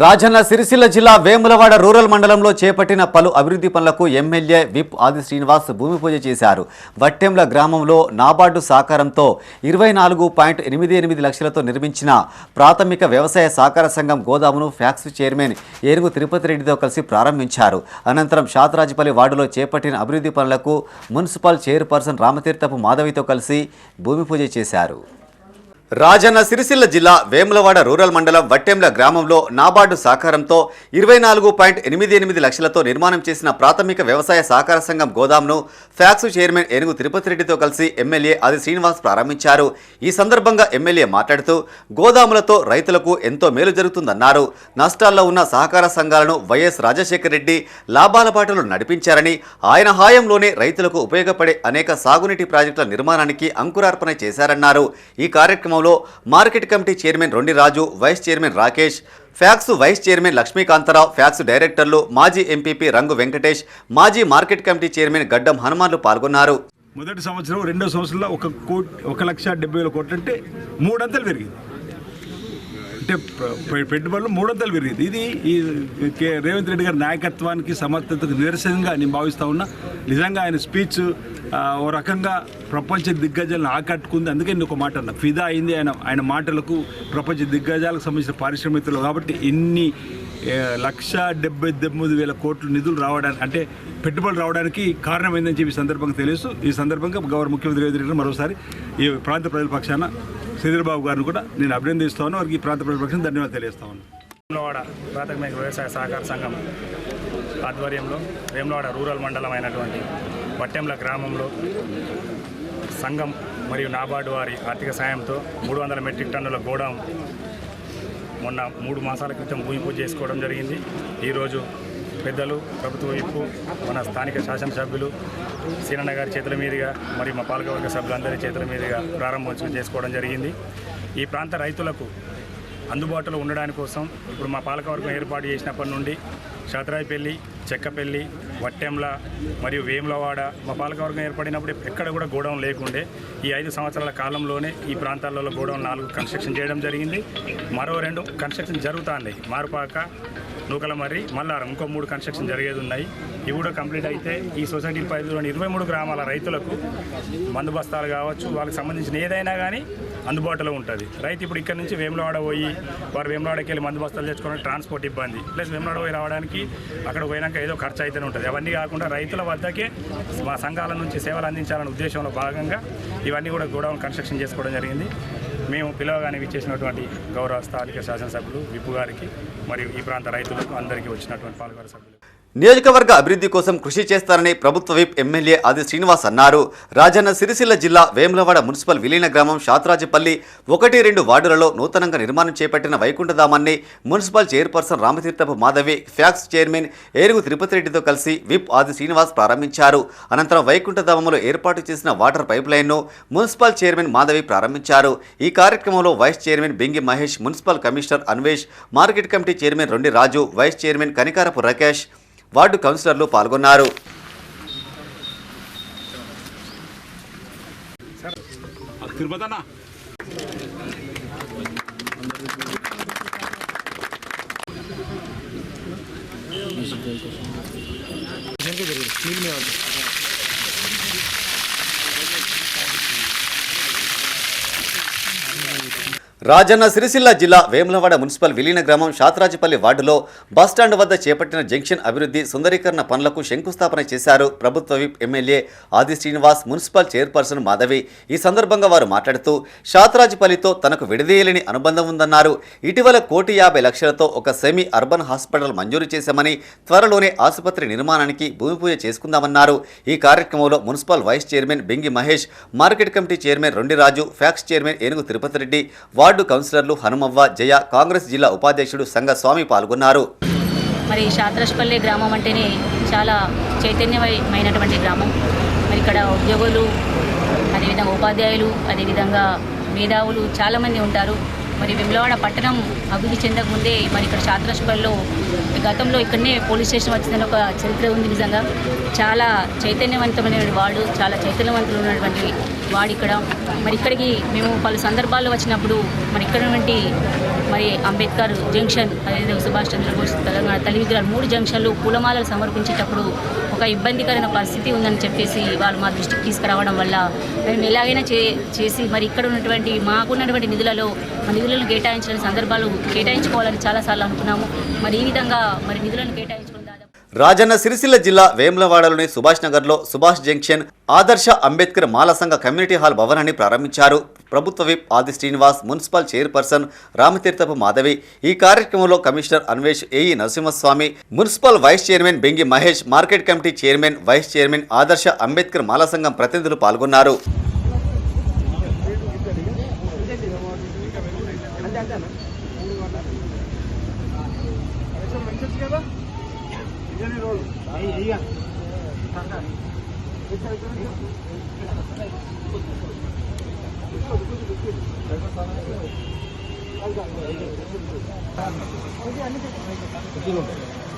రాజన్న సిరిసిల్ల జిల్లా వేములవాడ రూరల్ మండలంలో చేపట్టిన పలు అభివృద్ధి పనులకు ఎమ్మెల్యే విప్ ఆది శ్రీనివాస్ భూమి పూజ చేశారు. వట్టెంల గ్రామంలో నాబార్డు సహకారంతో ఇరవై నాలుగు పాయింట్ ఎనిమిది ఎనిమిది లక్షలతో నిర్మించిన ప్రాథమిక వ్యవసాయ సహకార సంఘం గోదామును ఫ్యాక్స్ చైర్మన్ ఏనుగు తిరుపతి రెడ్డితో కలిసి ప్రారంభించారు. అనంతరం షాతరాజపల్లి వార్డులో చేపట్టిన అభివృద్ధి పనులకు మున్సిపల్ చైర్పర్సన్ రామతీర్థపు మాధవితో కలిసి భూమి పూజ చేశారు. రాజన్న సిరిసిల్ల జిల్లా వేములవాడ రూరల్ మండలం వట్టెంల గ్రామంలో నాబార్డు సహకారంతో ఇరవై నాలుగు పాయింట్ ఎనిమిది ఎనిమిది లక్షలతో నిర్మాణం చేసిన ప్రాథమిక వ్యవసాయ సహకార సంఘం గోదాంను ఫ్యాక్స్ చైర్మన్ ఏనుగు తిరుపతి రెడ్డితో కలిసి ఎమ్మెల్యే ఆది శ్రీనివాస్ ప్రారంభించారు. ఈ సందర్భంగా ఎమ్మెల్యే మాట్లాడుతూ గోదాములతో రైతులకు ఎంతో మేలు జరుగుతుందన్నారు. నష్టాల్లో ఉన్న సహకార సంఘాలను వైఎస్ రాజశేఖర రెడ్డి లాభాల బాటలు నడిపించారని ఆయన హాయంలోనే రైతులకు ఉపయోగపడే అనేక సాగునీటి ప్రాజెక్టుల నిర్మాణానికి అంకురార్పణ చేశారన్నారు. ఈ కార్యక్రమం కార్యక్రమంలో market committee chairman Rondi Raju vice chairman Rakesh PACS vice chairman Lakshmikantarao PACS డైరెక్టర్లు మాజీ ఎంపీపీ రంగు వెంకటేష్ మాజీ మార్కెట్ కమిటీ చైర్మన్ గడ్డం హనుమాన్లు పాల్గొన్నారు. మొదటి సంవత్సరం రెండో సంవత్సరంలో ఒక కోటి ఒక లక్ష డెబ్బై వేల కోట్లు అంటే మూడంతలు పెరిగింది. అంటే పెట్టుబడులు మూడంతలు పెరిగింది. ఇది ఈ రేవంత్ రెడ్డి గారి నాయకత్వానికి సమర్థతకు నిరసనగా నేను భావిస్తూ ఉన్నా. నిజంగా ఆయన స్పీచ్ ఓ రకంగా ప్రపంచ దిగ్గజాలను ఆకట్టుకుంది. అందుకే నేను ఒక మాట అన్న. ఫిదా అయింది ఆయన ఆయన మాటలకు ప్రపంచ దిగ్గజాలకు సంబంధించిన పారిశ్రామికలు కాబట్టి ఇన్ని లక్ష డెబ్బై తొమ్మిది వేల కోట్ల నిధులు రావడానికి అంటే పెట్టుబడులు రావడానికి కారణమైందని చెప్పి సందర్భంగా తెలుసు ఈ సందర్భంగా గౌరవ ముఖ్యమంత్రి రేవంత్ గారు మరోసారి ఈ ప్రాంత ప్రజల పక్షాన శ్రీధరబాబు గారిని కూడా నేను అభినందిస్తాను. వారికి ఈ ప్రాంత ప్రజల పక్షాన ధన్యవాదాలు తెలియస్తా ప్రాథమిక వ్యవసాయ సహకార సంఘం ఆధ్వర్యంలో వేములవాడ రూరల్ మండలం అయినటువంటి పట్టెంల గ్రామంలో సంఘం మరియు నాబార్డు వారి ఆర్థిక సాయంతో మూడు వందల మెట్రిక్ టన్నుల గోడౌన్ మొన్న మూడు మాసాల క్రితం భూమి పూజ చేసుకోవడం జరిగింది. ఈరోజు పెద్దలు ప్రభుత్వ వైపు మన స్థానిక శాసనసభ్యులు సీనన్న గారి చేతుల మీదుగా మరియు మా పాలకవర్గ సభ్యులందరి చేతుల మీదుగా ప్రారంభోత్సవం చేసుకోవడం జరిగింది. ఈ ప్రాంత రైతులకు అందుబాటులో ఉండడానికి కోసం ఇప్పుడు మా పాలకవర్గం ఏర్పాటు చేసినప్పటి నుండి షాతరాయిపల్లి చెక్కపల్లి వట్టెంల మరియు వేములవాడ మా పాలకవర్గం ఏర్పడినప్పుడు ఎక్కడ కూడా గోడౌన్ లేకుండే ఈ ఐదు సంవత్సరాల కాలంలోనే ఈ ప్రాంతాలలో గోడౌన్ నాలుగు కన్స్ట్రక్షన్ చేయడం జరిగింది. మరో రెండు కన్స్ట్రక్షన్ జరుగుతుంది మారుపాక నూకల మర్రి మల్లారం ఇంకో మూడు కన్స్ట్రక్షన్ జరిగేది ఉన్నాయి. ఇవి కూడా కంప్లీట్ అయితే ఈ సొసైటీ పరిధిలోని ఇరవై మూడు గ్రామాల రైతులకు మందు బస్తాలు కావచ్చు వాళ్ళకి సంబంధించిన ఏదైనా కానీ అందుబాటులో ఉంటుంది. రైతు ఇప్పుడు ఇక్కడ నుంచి వేములవాడ పోయి వారు వేములవాడకి వెళ్ళి మందు బస్తాలు తెచ్చుకోవడానికి ట్రాన్స్పోర్ట్ ఇబ్బంది. ప్లస్ వేములవాడ పోయి రావడానికి అక్కడ పోయినాక ఏదో ఖర్చు అయితేనే ఉంటుంది. అవన్నీ కాకుండా రైతుల వద్దకే మా సంఘాల నుంచి సేవలు అందించాలనే ఉద్దేశంలో భాగంగా ఇవన్నీ కూడా గోడౌన్ కన్స్ట్రక్షన్ చేసుకోవడం జరిగింది. మేము పిలవగానే ఇచ్చేసినటువంటి గౌరవ స్థానిక శాసనసభ్యులు విప్పు గారికి మరియు ఈ ప్రాంత రైతులకు అందరికీ వచ్చినటువంటి పాల్గొన సభ్యులు నియోజకవర్గ అభివృద్ధి కోసం కృషి చేస్తారని ప్రభుత్వ విప్ ఎమ్మెల్యే ఆది శ్రీనివాస్ అన్నారు. రాజన్న సిరిసిల్ల జిల్లా వేములవాడ మున్సిపల్ విలీన గ్రామం షాత్రాజపల్లి ఒకటి రెండు వార్డులలో నూతనంగా నిర్మాణం చేపట్టిన వైకుంఠధామాన్ని municipal chairperson Ramatirthapu Madhavi PACS chairman Erugu Tirupati రెడ్డితో కలిసి విప్ ఆది శ్రీనివాస్ ప్రారంభించారు. అనంతరం వైకుంఠధామంలో ఏర్పాటు చేసిన వాటర్ పైప్ లైన్ను మున్సిపల్ చైర్మన్ మాధవి ప్రారంభించారు. ఈ కార్యక్రమంలో vice chairman Bingi Mahesh municipal commissioner Anvesh market committee chairman Rondi Raju vice chairman Kanikarapu Rakesh ward కౌన్సిలర్లు పాల్గొన్నారు తిరుపతి అన్న రాజన్న సిరిసిల్ల జిల్లా వేములవాడ మున్సిపల్ విలీన గ్రామం షాత్రాజిపల్లి వార్డులో బస్టాండ్ వద్ద చేపట్టిన జంక్షన్ అభివృద్ధి సుందరీకరణ పనులకు శంకుస్థాపన చేశారు ప్రభుత్వ విప్ ఎమ్మెల్యే ఆది శ్రీనివాస్ మున్సిపల్ చైర్పర్సన్ మాధవి. ఈ సందర్భంగా వారు మాట్లాడుతూ షాత్రాజిపల్లితో తనకు విడదీయలేని అనుబంధం ఉందన్నారు. ఇటీవల కోటి యాభై లక్షలతో ఒక సెమీ అర్బన్ హాస్పిటల్ మంజూరు చేశామని త్వరలోనే ఆసుపత్రి నిర్మాణానికి భూమి పూజ చేసుకుందామన్నారు. ఈ కార్యక్రమంలో municipal vice chairman Bengi Mahesh market committee chairman Rondiraju PACS chairman Enugu Tirupati Reddy ward కౌన్సిలర్లు హనుమవ్వ జయ కాంగ్రెస్ జిల్లా ఉపాధ్యక్షుడు సంగ స్వామి పాల్గొన్నారు. మరి శాత్రష్పల్లి గ్రామం అంటేనే చాలా చైతన్యమైనటువంటి గ్రామం. మరి ఇక్కడ ఉద్యోగులు అదేవిధంగా ఉపాధ్యాయులు అదేవిధంగా మేధావులు చాలామంది ఉంటారు. మరి వెమ్లవాడ పట్టణం అభివృద్ధి చెందకముందే మరి ఇక్కడ శాతరాష్పల్లిలో గతంలో ఇక్కడనే పోలీస్ స్టేషన్ వచ్చిందని ఒక చరిత్ర ఉంది నిజంగా. చాలా చైతన్యవంతమైన వాడు చాలా చైతన్యవంతులు ఉన్నటువంటి వాడు ఇక్కడ. మరి ఇక్కడికి మేము పలు సందర్భాల్లో వచ్చినప్పుడు మరి ఇక్కడ ఉన్నటువంటి మరి అంబేద్కర్ జంక్షన్ అదే సుభాష్ చంద్రబోస్ తెలంగాణ తల్లి విగ్రహాలు మూడు జంక్షన్లు పూలమాలలు సమర్పించేటప్పుడు ఒక ఇబ్బందికరమైన పరిస్థితి ఉందని చెప్పేసి వాళ్ళు మా దృష్టికి తీసుకురావడం వల్ల మేము ఎలాగైనా చే చేసి మరి ఇక్కడ ఉన్నటువంటి మాకున్నటువంటి నిధులలో మా నిధులను కేటాయించిన సందర్భాలు కేటాయించుకోవాలని చాలాసార్లు అనుకున్నాము. మరి ఈ విధంగా మరి నిధులను కేటాయించుకున్న రాజన్న సిరిసిల్ల జిల్లా వేములవాడలోని సుభాష్ నగర్లో సుభాష్ జంక్షన్ ఆదర్శ అంబేద్కర్ మాల సంఘ కమ్యూనిటీ హాల్ భవనాన్ని ప్రారంభించారు. ప్రభుత్వ whip Adi Srinivas municipal chairperson Ramatirthapu Madhavi ఈ కార్యక్రమంలో commissioner Anvesh AE Narasimhaswamy municipal vice chairman Bengi Mahesh market committee chairman vice chairman Adarsha Ambedkar Mala సంఘం ప్రతినిధులు పాల్గొన్నారు. 哎，你看，看看，你看这个。Thank 个